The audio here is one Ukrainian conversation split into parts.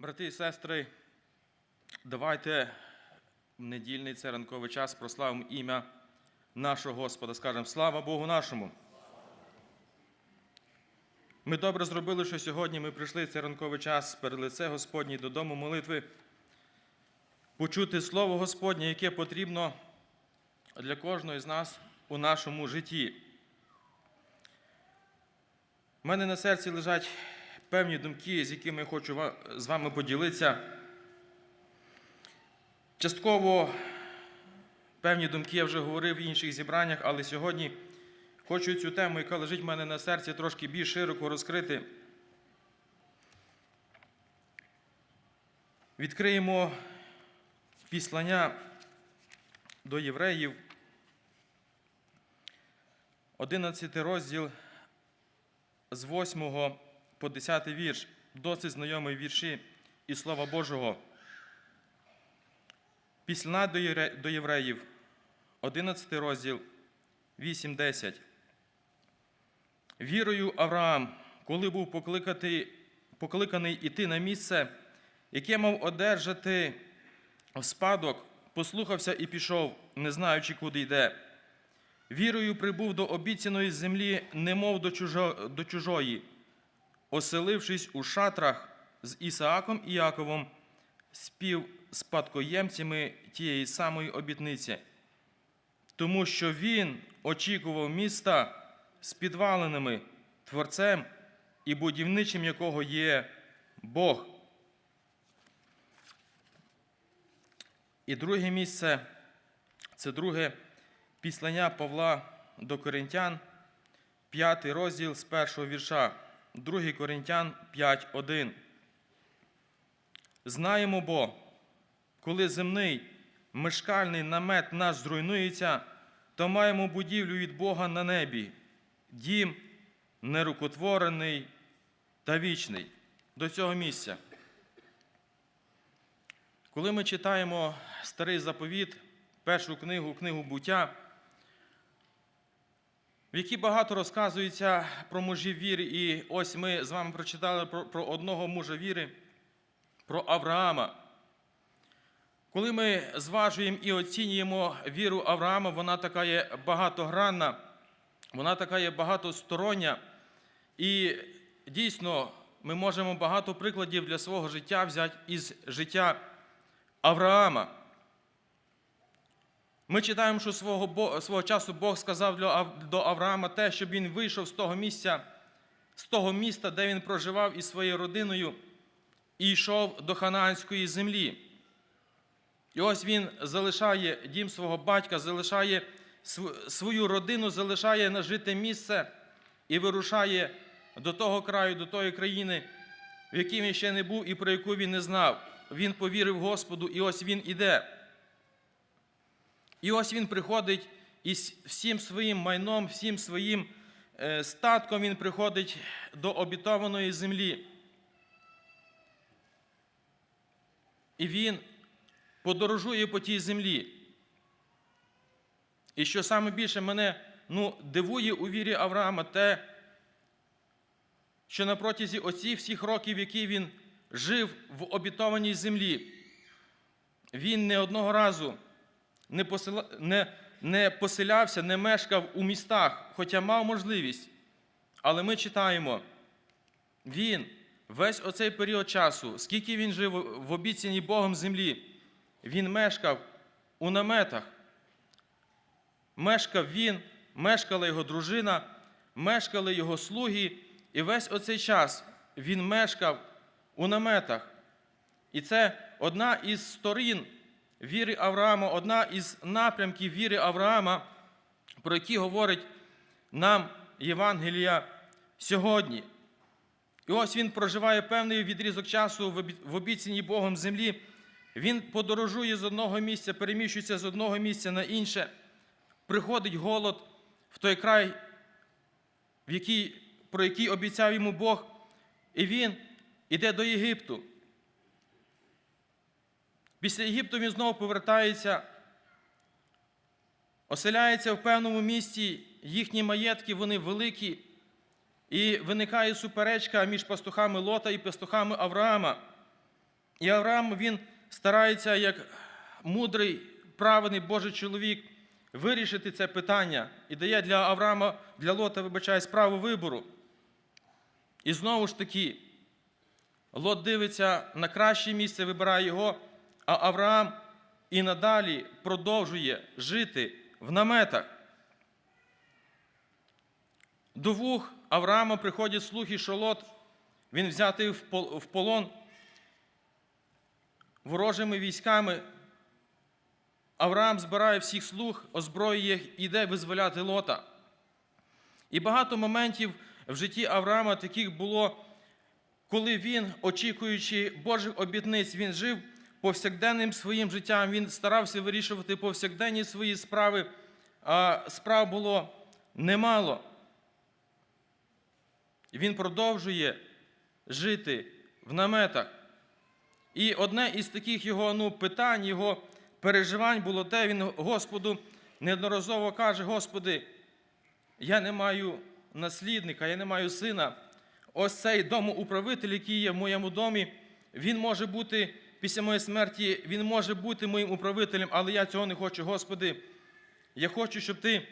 Брати і сестри, давайте в недільний це ранковий час прославимо ім'я нашого Господа. Скажемо слава Богу нашому. Ми добре зробили, що сьогодні ми прийшли цей ранковий час перед лице Господнє додому молитви, почути Слово Господнє, яке потрібно для кожного з нас у нашому житті. У мене на серці лежать певні думки, з якими я хочу з вами поділитися. Частково певні думки я вже говорив в інших зібраннях, але сьогодні хочу цю тему, яка лежить в мене на серці, трошки більш широко розкрити. Відкриємо післання до євреїв, 11 розділ з 8 по 10 вірш, досить знайомі вірші і Слова Божого. Після до євреїв, 11 розділ, 8-10. Вірою Авраам, коли був покликати, покликаний іти на місце, яке мав одержати в спадок, послухався і пішов, не знаючи, куди йде. Вірою прибув до обіцяної землі, немов до чужої, оселившись у шатрах з Ісааком і Яковом, спів спадкоємцями тієї самої обітниці, тому що він очікував міста з підваленими творцем і будівничим якого є Бог. І друге місце це друге післання Павла до Коринтян, п'ятий розділ з першого вірша, 2 Коринтян 5.1. Знаємо бо, коли земний мешкальний намет наш зруйнується, то маємо будівлю від Бога на небі, дім нерукотворений та вічний. До цього місця. Коли ми читаємо старий заповіт, першу книгу, книгу буття, в якій багато розказується про мужів віри, і ось ми з вами прочитали про, про одного мужа віри, про Авраама. Коли ми зважуємо і оцінюємо віру Авраама, вона така є багатогранна, вона така є багатостороння. І дійсно ми можемо багато прикладів для свого життя взяти із життя Авраама. Ми читаємо, що свого, свого часу Бог сказав до Авраама те, щоб він вийшов з того місця, з того міста, де він проживав із своєю родиною, і йшов до ханаанської землі. І ось він залишає дім свого батька, залишає свою родину, залишає нажите місце і вирушає до того краю, до тої країни, в якій він ще не був і про яку він не знав. Він повірив Господу, і ось він іде. І ось він приходить із всім своїм майном, всім своїм е, статком він приходить до обітованої землі. І він подорожує по тій землі. І що саме більше мене ну, дивує у вірі Авраама, те, що на протязі оцих всіх років, які він жив в обітованій землі, він не одного разу не, посила... не, не поселявся, не мешкав у містах, хоча мав можливість. Але ми читаємо, він весь оцей період часу, скільки він жив в обіцяній Богом землі, він мешкав у наметах. Мешкав він, мешкала його дружина, мешкали його слуги, і весь оцей час він мешкав у наметах. І це одна із сторін віри Авраама, одна із напрямків віри Авраама, про які говорить нам Євангелія сьогодні. І ось він проживає певний відрізок часу в обі- обіцяній Богом землі. Він подорожує з одного місця, переміщується з одного місця на інше. Приходить голод в той край, в який, про який обіцяв йому Бог, і він іде до Єгипту. Після Єгипту він знову повертається, оселяється в певному місті, їхні маєтки, вони великі, і виникає суперечка між пастухами Лота і пастухами Авраама. І Авраам він старається як мудрий, праведний Божий чоловік вирішити це питання і дає для Авраама, для Лота, вибачаю, право вибору. І знову ж таки, Лот дивиться на краще місце, вибирає його, а Авраам і надалі продовжує жити в наметах. До вух Авраама приходять слухи, що Лот, він взятий в полон ворожими військами. Авраам збирає всіх слуг, озброює їх і визволяти Лота. І багато моментів в житті Авраама таких було, коли він, очікуючи Божих обітниць, він жив повсякденним своїм життям, він старався вирішувати повсякденні свої справи, а справ було немало. Він продовжує жити в наметах. І одне із таких його ну, питань, його переживань було те, він Господу неодноразово каже: Господи, я не маю наслідника, я не маю сина. Ось цей домоуправитель, який є в моєму домі, він може бути після моєї смерті, він може бути моїм управителем, але я цього не хочу. Господи, я хочу, щоб Ти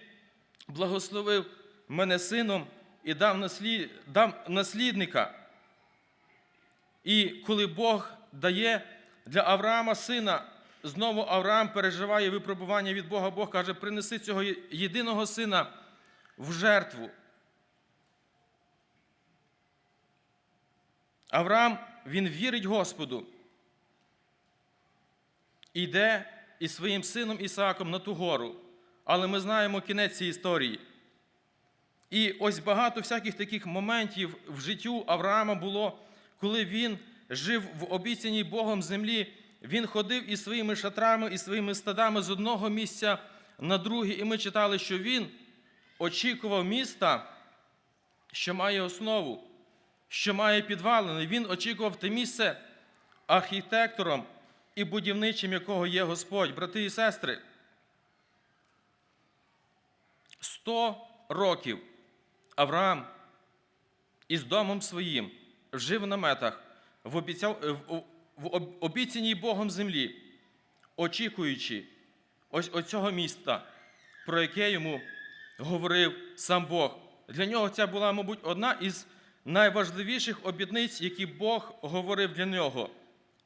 благословив мене сином і дав, наслід, дав наслідника. І коли Бог дає для Авраама сина, знову Авраам переживає випробування від Бога. Бог каже, принеси цього єдиного сина в жертву. Авраам, він вірить Господу. Іде із своїм сином Ісааком на ту гору. Але ми знаємо кінець цієї історії. І ось багато всяких таких моментів в життю Авраама було, коли він жив в обіцяній Богом землі, він ходив із своїми шатрами, і своїми стадами з одного місця на друге. І ми читали, що він очікував міста, що має основу, що має підвалини. Він очікував те місце архітектором і будівничим, якого є Господь, брати і сестри. Сто років Авраам із домом своїм жив в наметах в, обіцяв, в, обіцяній Богом землі, очікуючи ось оцього міста, про яке йому говорив сам Бог. Для нього це була, мабуть, одна із найважливіших обітниць, які Бог говорив для нього.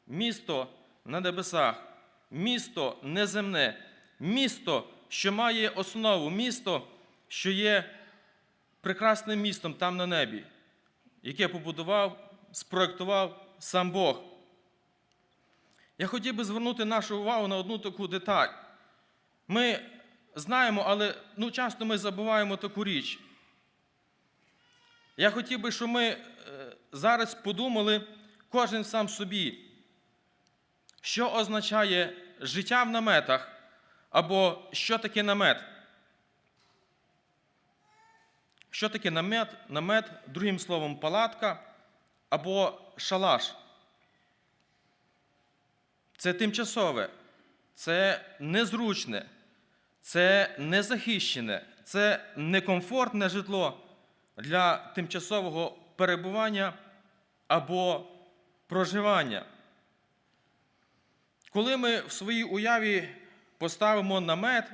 Місто на небесах, місто неземне, місто, що має основу, місто, що є прекрасним містом там на небі, яке побудував, спроектував сам Бог. Я хотів би звернути нашу увагу на одну таку деталь. Ми знаємо, але ну, часто ми забуваємо таку річ. Я хотів би, щоб ми е, зараз подумали кожен сам собі, що означає життя в наметах, або що таке намет. Що таке намет? Намет, другим словом, палатка або шалаш. Це тимчасове, це незручне, це незахищене, це некомфортне житло для тимчасового перебування або проживання. Коли ми в своїй уяві поставимо намет,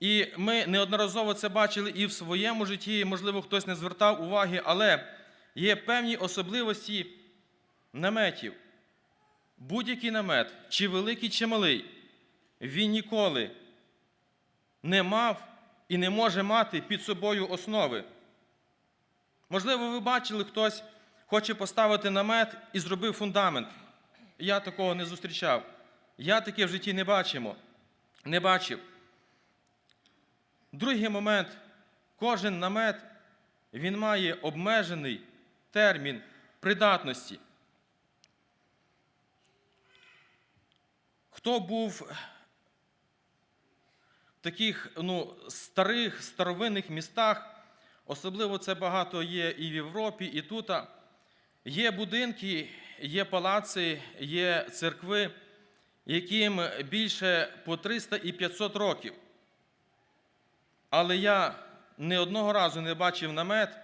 і ми неодноразово це бачили і в своєму житті, можливо, хтось не звертав уваги, але є певні особливості наметів. Будь-який намет, чи великий, чи малий, він ніколи не мав і не може мати під собою основи. Можливо, ви бачили, хтось хоче поставити намет і зробив фундамент. Я такого не зустрічав. Я таке в житті не бачимо, не бачив. Другий момент, кожен намет він має обмежений термін придатності. Хто був в таких ну, старих старовинних містах, особливо це багато є і в Європі, і тут. Є будинки, є палаци, є церкви, яким більше по 300 і 500 років. Але я не одного разу не бачив намет,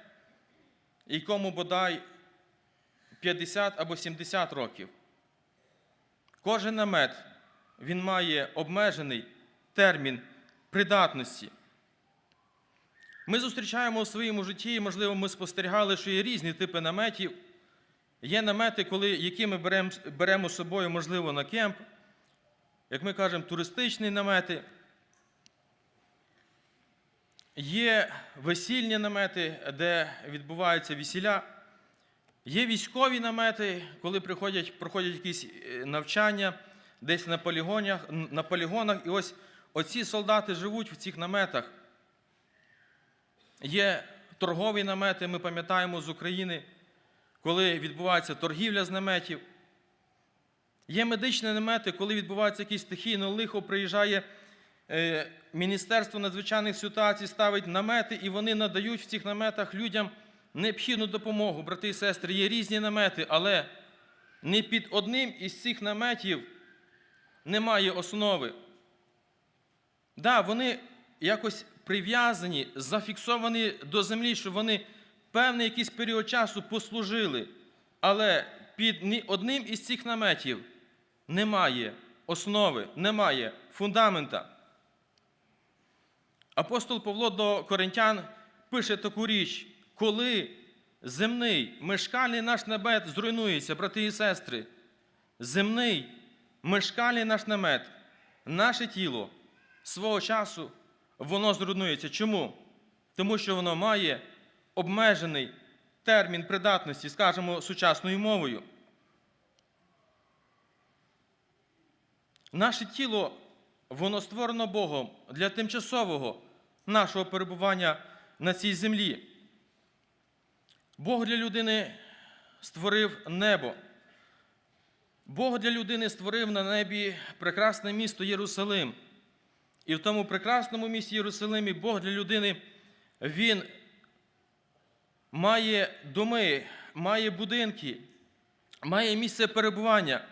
якому бодай 50 або 70 років. Кожен намет він має обмежений термін придатності. Ми зустрічаємо у своєму житті, можливо, ми спостерігали, що є різні типи наметів. Є намети, коли, які ми беремо, беремо з собою, можливо, на кемп, як ми кажемо, туристичні намети. Є весільні намети, де відбуваються весіля. Є військові намети, коли приходять, проходять якісь е, навчання десь на полігонах, на полігонах. І ось оці солдати живуть в цих наметах. Є торгові намети, ми пам'ятаємо з України, коли відбувається торгівля з наметів. Є медичні намети, коли відбувається якесь стихійне лихо, приїжджає е, Міністерство надзвичайних ситуацій, ставить намети, і вони надають в цих наметах людям необхідну допомогу. Брати і сестри, є різні намети, але не під одним із цих наметів немає основи. Да, вони якось прив'язані, зафіксовані до землі, що вони певний якийсь період часу послужили, але під одним із цих наметів немає основи, немає фундамента. Апостол Павло до Коринтян пише таку річ, коли земний мешкальний наш намет зруйнується, брати і сестри, земний мешкальний наш намет, наше тіло свого часу воно зруйнується. Чому? Тому що воно має обмежений термін придатності, скажімо, сучасною мовою. Наше тіло, воно створено Богом для тимчасового нашого перебування на цій землі. Бог для людини створив небо. Бог для людини створив на небі прекрасне місто Єрусалим. І в тому прекрасному місті Єрусалимі Бог для людини, Він має доми, має будинки, має місце перебування.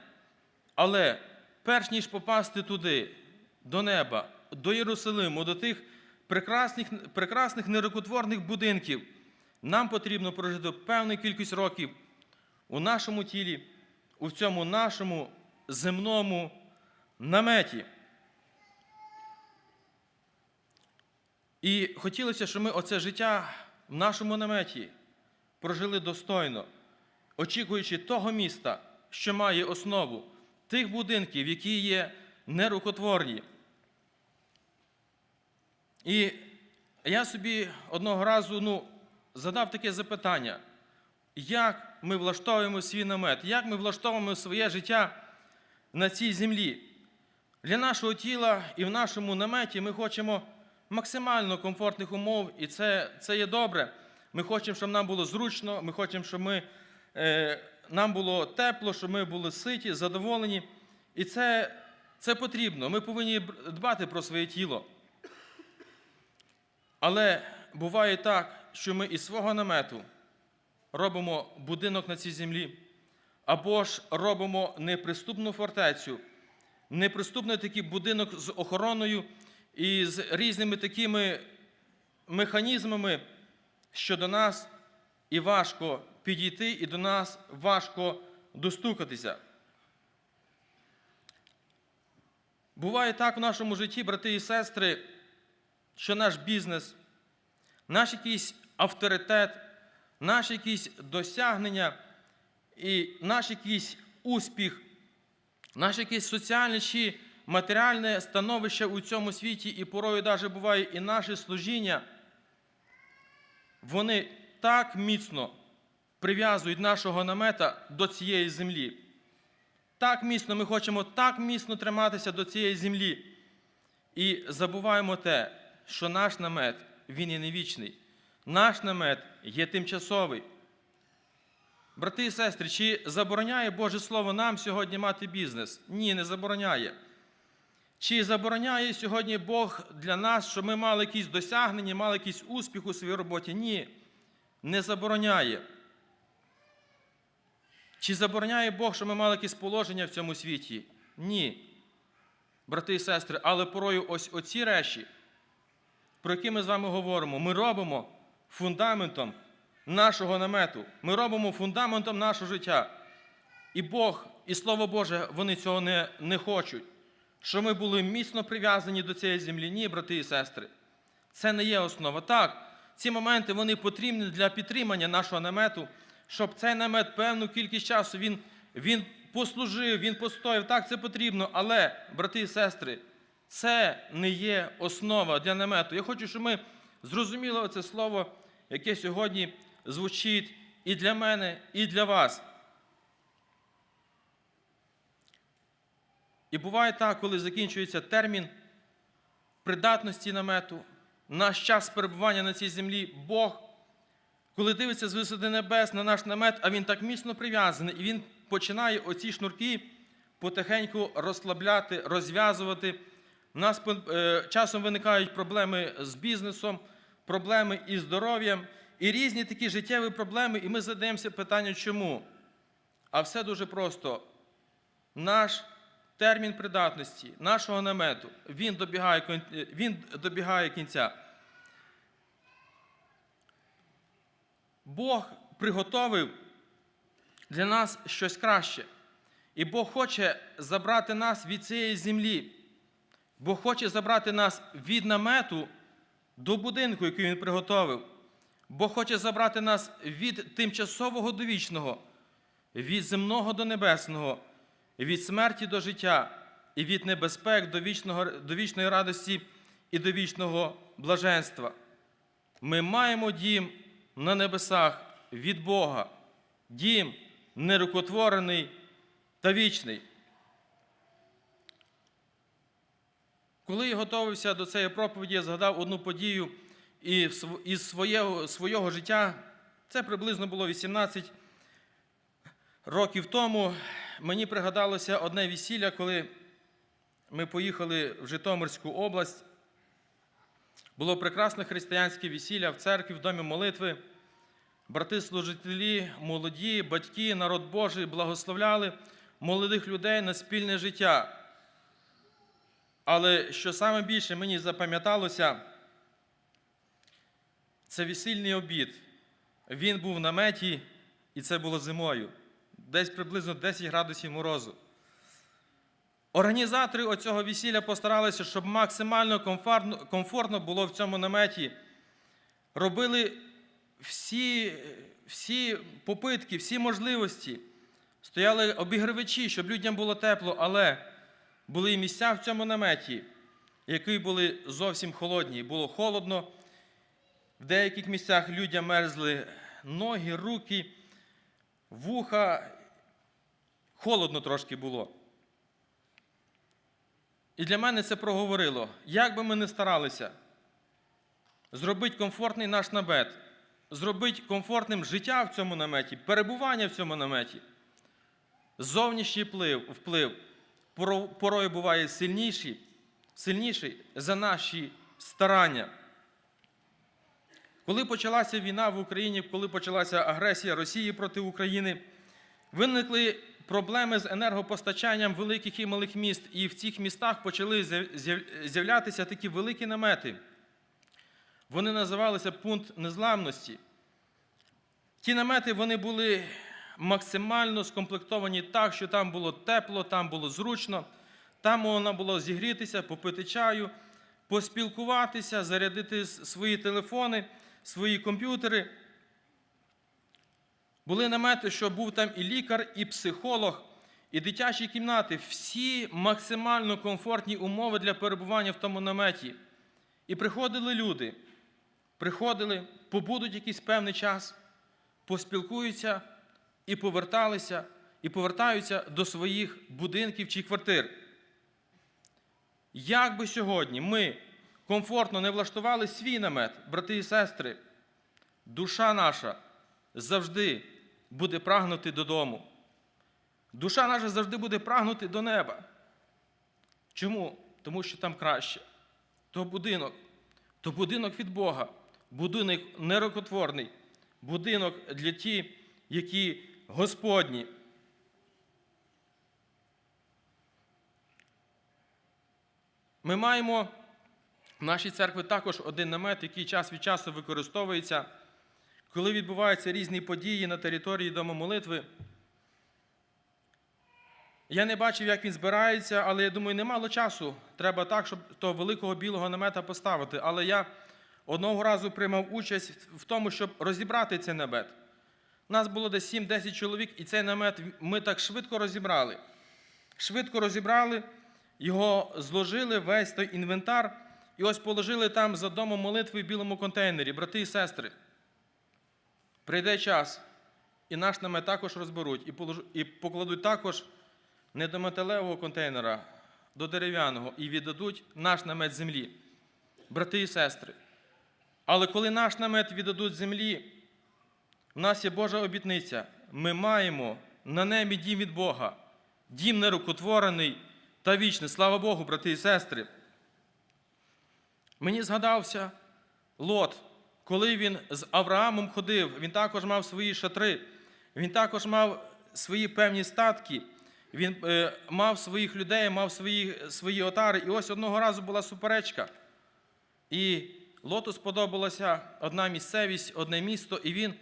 Але перш ніж попасти туди, до неба, до Єрусалиму, до тих прекрасних, прекрасних нерукотворних будинків, нам потрібно прожити певну кількість років у нашому тілі, у цьому нашому земному наметі. І хотілося, щоб ми оце життя в нашому наметі прожили достойно, очікуючи того міста, що має основу, тих будинків, які є нерукотворні. І я собі одного разу ну, задав таке запитання, як ми влаштовуємо свій намет, як ми влаштовуємо своє життя на цій землі. Для нашого тіла і в нашому наметі ми хочемо максимально комфортних умов, і це, це є добре. Ми хочемо, щоб нам було зручно, ми хочемо, щоб ми, е, нам було тепло, щоб ми були ситі, задоволені. І це, це потрібно. Ми повинні дбати про своє тіло. Але буває так, що ми із свого намету робимо будинок на цій землі, або ж робимо неприступну фортецю, неприступний такий будинок з охороною і з різними такими механізмами, що до нас і важко підійти, і до нас важко достукатися. Буває так в нашому житті, брати і сестри, що наш бізнес, наш якийсь авторитет, наш якісь досягнення і наш якийсь успіх, наше якесь соціальне чи матеріальне становище у цьому світі, і порою навіть буває і наше служіння, вони так міцно прив'язують нашого намета до цієї землі. Так міцно ми хочемо так міцно триматися до цієї землі. І забуваємо те, що наш намет, він є не вічний. Наш намет є тимчасовий. Брати і сестри, чи забороняє Боже Слово нам сьогодні мати бізнес? Ні, не забороняє. Чи забороняє сьогодні Бог для нас, щоб ми мали якісь досягнення, мали якийсь успіх у своїй роботі? Ні, не забороняє. Чи забороняє Бог, щоб ми мали якісь положення в цьому світі? Ні. Брати і сестри, але порою ось оці речі, про які ми з вами говоримо, ми робимо фундаментом нашого намету. Ми робимо фундаментом нашого життя. І Бог і Слово Боже, вони цього не, не хочуть. Що ми були міцно прив'язані до цієї землі, ні, брати і сестри. Це не є основа. Так, ці моменти вони потрібні для підтримання нашого намету, щоб цей намет певну кількість часу він, він послужив, він постояв. Так, це потрібно, але, брати і сестри, це не є основа для намету. Я хочу, щоб ми зрозуміли це слово, яке сьогодні звучить і для мене, і для вас. І буває так, коли закінчується термін придатності намету, наш час перебування на цій землі, Бог, коли дивиться з висоти небес на наш намет, а він так міцно прив'язаний, і він починає оці шнурки потихеньку розслабляти, розв'язувати. У нас е, часом виникають проблеми з бізнесом, проблеми із здоров'ям, і різні такі життєві проблеми, і ми задаємося питанням, чому? А все дуже просто. Наш термін придатності нашого намету, він добігає, е, він добігає кінця. Бог приготовив для нас щось краще. І Бог хоче забрати нас від цієї землі. Бог хоче забрати нас від намету до будинку, який Він приготовив. Бог хоче забрати нас від тимчасового до вічного, від земного до небесного, від смерті до життя, і від небезпек до, вічного, до вічної радості і до вічного блаженства. Ми маємо дім на небесах від Бога, дім нерукотворений та вічний. Коли я готувався до цієї проповіді, я згадав одну подію із свого, свого життя. Це приблизно було 18 років тому. Мені пригадалося одне весілля, коли ми поїхали в Житомирську область. Було прекрасне християнське весілля в церкві, в домі молитви. Брати служителі, молоді, батьки, народ Божий благословляли молодих людей на спільне життя. Але що саме більше мені запам'яталося, це весільний обід. Він був в наметі, і це було зимою. Десь приблизно 10 градусів морозу. Організатори оцього весілля постаралися, щоб максимально комфортно, було в цьому наметі. Робили всі, всі попитки, всі можливості. Стояли обігрівачі, щоб людям було тепло, але були і місця в цьому наметі, які були зовсім холодні. Було холодно. В деяких місцях людям мерзли ноги, руки, вуха. Холодно трошки було. І для мене це проговорило. Як би ми не старалися зробити комфортний наш намет, зробити комфортним життя в цьому наметі, перебування в цьому наметі, зовнішній вплив, вплив порою буває сильніший, сильніший за наші старання. Коли почалася війна в Україні, коли почалася агресія Росії проти України, виникли проблеми з енергопостачанням великих і малих міст, і в цих містах почали з'яв- з'яв- з'являтися такі великі намети. Вони називалися пункт незламності. Ті намети вони були максимально скомплектовані так, що там було тепло, там було зручно, там можна було зігрітися, попити чаю, поспілкуватися, зарядити свої телефони, свої комп'ютери. Були намети, що був там і лікар, і психолог, і дитячі кімнати. Всі максимально комфортні умови для перебування в тому наметі. І приходили люди, приходили, побудуть якийсь певний час, поспілкуються і поверталися, і повертаються до своїх будинків чи квартир. Як би сьогодні ми комфортно не влаштували свій намет, брати і сестри, душа наша завжди буде прагнути додому. Душа наша завжди буде прагнути до неба. Чому? Тому що там краще. То будинок, то будинок від Бога, будинок нерокотворний, будинок для ті, які Господні. Ми маємо в нашій церкві також один намет, який час від часу використовується, коли відбуваються різні події на території Дому молитви. Я не бачив, як він збирається, але я думаю, немало часу. Треба так, щоб того великого білого намета поставити. Але я одного разу приймав участь в тому, щоб розібрати цей намет. Нас було десь 7-10 чоловік, і цей намет ми так швидко розібрали. Швидко розібрали, його зложили, весь той інвентар, і ось положили там за домом молитви в білому контейнері, брати і сестри. Прийде час, і наш намет також розберуть, і покладуть також не до металевого контейнера, до дерев'яного, і віддадуть наш намет землі, брати і сестри. Але коли наш намет віддадуть землі, в нас є Божа обітниця. Ми маємо на небі дім від Бога, дім нерукотворений та вічний. Слава Богу, брати і сестри. Мені згадався Лот, коли він з Авраамом ходив, він також мав свої шатри, він також мав свої певні статки, він е, мав своїх людей, мав свої, свої отари. І ось одного разу була суперечка. І Лоту сподобалася одна місцевість, одне місто, і він,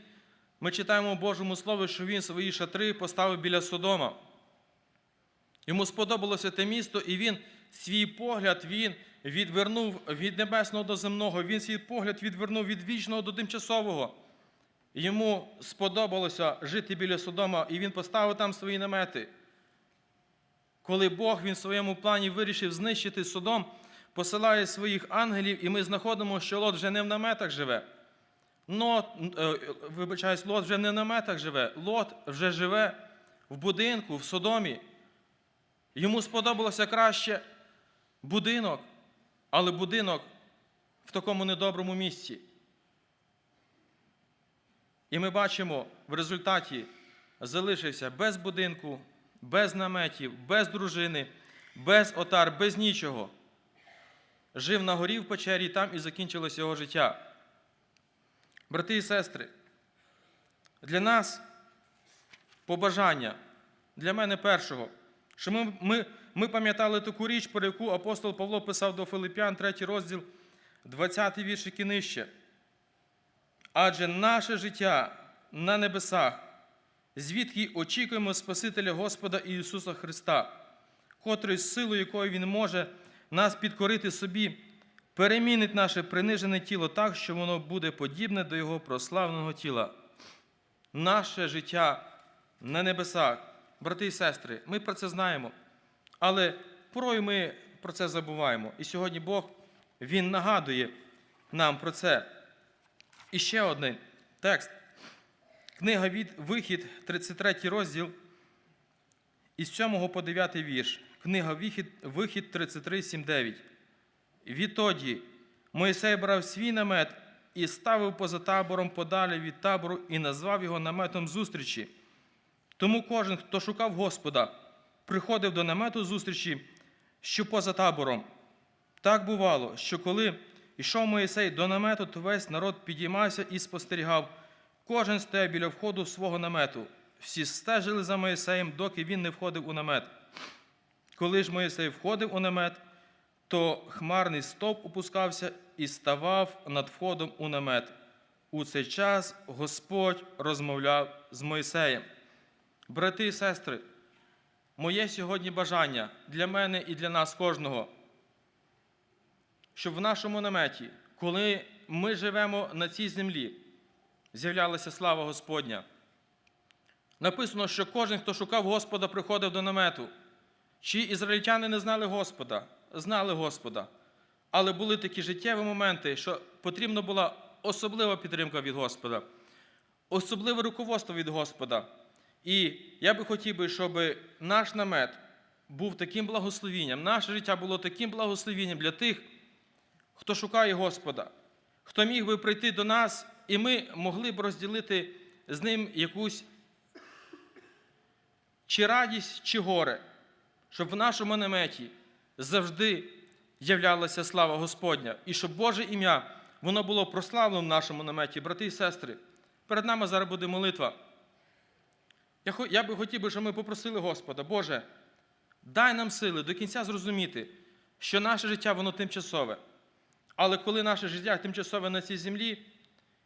ми читаємо у Божому Слові, що він свої шатри поставив біля Содома. Йому сподобалося те місто, і він свій погляд він відвернув від небесного до земного, він свій погляд відвернув від вічного до тимчасового. Йому сподобалося жити біля Содома, і він поставив там свої намети. Коли Бог він в своєму плані вирішив знищити Содом, посилає своїх ангелів, і ми знаходимо, що Лот вже не в наметах живе. Но, е, вибачаюсь, Лот вже не в наметах живе, Лот вже живе в будинку, в Содомі. Йому сподобалося краще будинок, але будинок в такому недоброму місці. І ми бачимо, в результаті залишився без будинку, без наметів, без дружини, без отар, без нічого. Жив на горі в печері, там і закінчилось його життя. Брати і сестри, для нас побажання, для мене першого, що ми, ми, ми пам'ятали таку річ, про яку апостол Павло писав до Филиппян, 3 розділ, 20 віршик і нижче. Адже наше життя на небесах, звідки очікуємо Спасителя Господа Ісуса Христа, котрий з силою якої Він може нас підкорити собі, перемінить наше принижене тіло так, що воно буде подібне до Його прославленого тіла. Наше життя на небесах, брати і сестри, ми про це знаємо, але порой ми про це забуваємо. І сьогодні Бог Він нагадує нам про це. І ще один текст. Книга від Вихід, 33 розділ, із 7 по 9 вірш. Книга Вихід, Вихід 33, 7, 9. Відтоді Моїсей брав свій намет і ставив поза табором подалі від табору і назвав його наметом зустрічі. Тому кожен, хто шукав Господа, приходив до намету зустрічі, що поза табором. Так бувало, що коли йшов Моїсей до намету, то весь народ підіймався і спостерігав. Кожен стояв біля входу свого намету. Всі стежили за Моїсеєм, доки він не входив у намет. Коли ж Моїсей входив у намет, то хмарний стовп опускався і ставав над входом у намет. У цей час Господь розмовляв з Моїсеєм. Брати і сестри, моє сьогодні бажання для мене і для нас кожного, щоб в нашому наметі, коли ми живемо на цій землі, з'являлася слава Господня. Написано, що кожен, хто шукав Господа, приходив до намету. Чи ізраїльтяни не знали Господа? Знали Господа. Але були такі життєві моменти, що потрібна була особлива підтримка від Господа, особливе руководство від Господа. І я би хотів би, щоб наш намет був таким благословінням, наше життя було таким благословінням для тих, хто шукає Господа, хто міг би прийти до нас, і ми могли б розділити з ним якусь чи радість, чи горе, щоб в нашому наметі завжди являлася слава Господня, і щоб Боже ім'я воно було прославлено в нашому наметі, брати і сестри. Перед нами зараз буде молитва. Я, хо- я би хотів би, щоб ми попросили Господа, Боже, дай нам сили до кінця зрозуміти, що наше життя воно тимчасове. Але коли наше життя тимчасове на цій землі,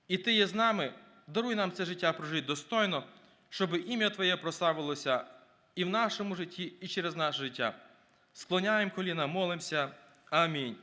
і Ти є з нами, даруй нам це життя прожити достойно, щоб ім'я Твоє прославилося і в нашому житті, і через наше життя. Склоняємо коліна, молимося. Амінь.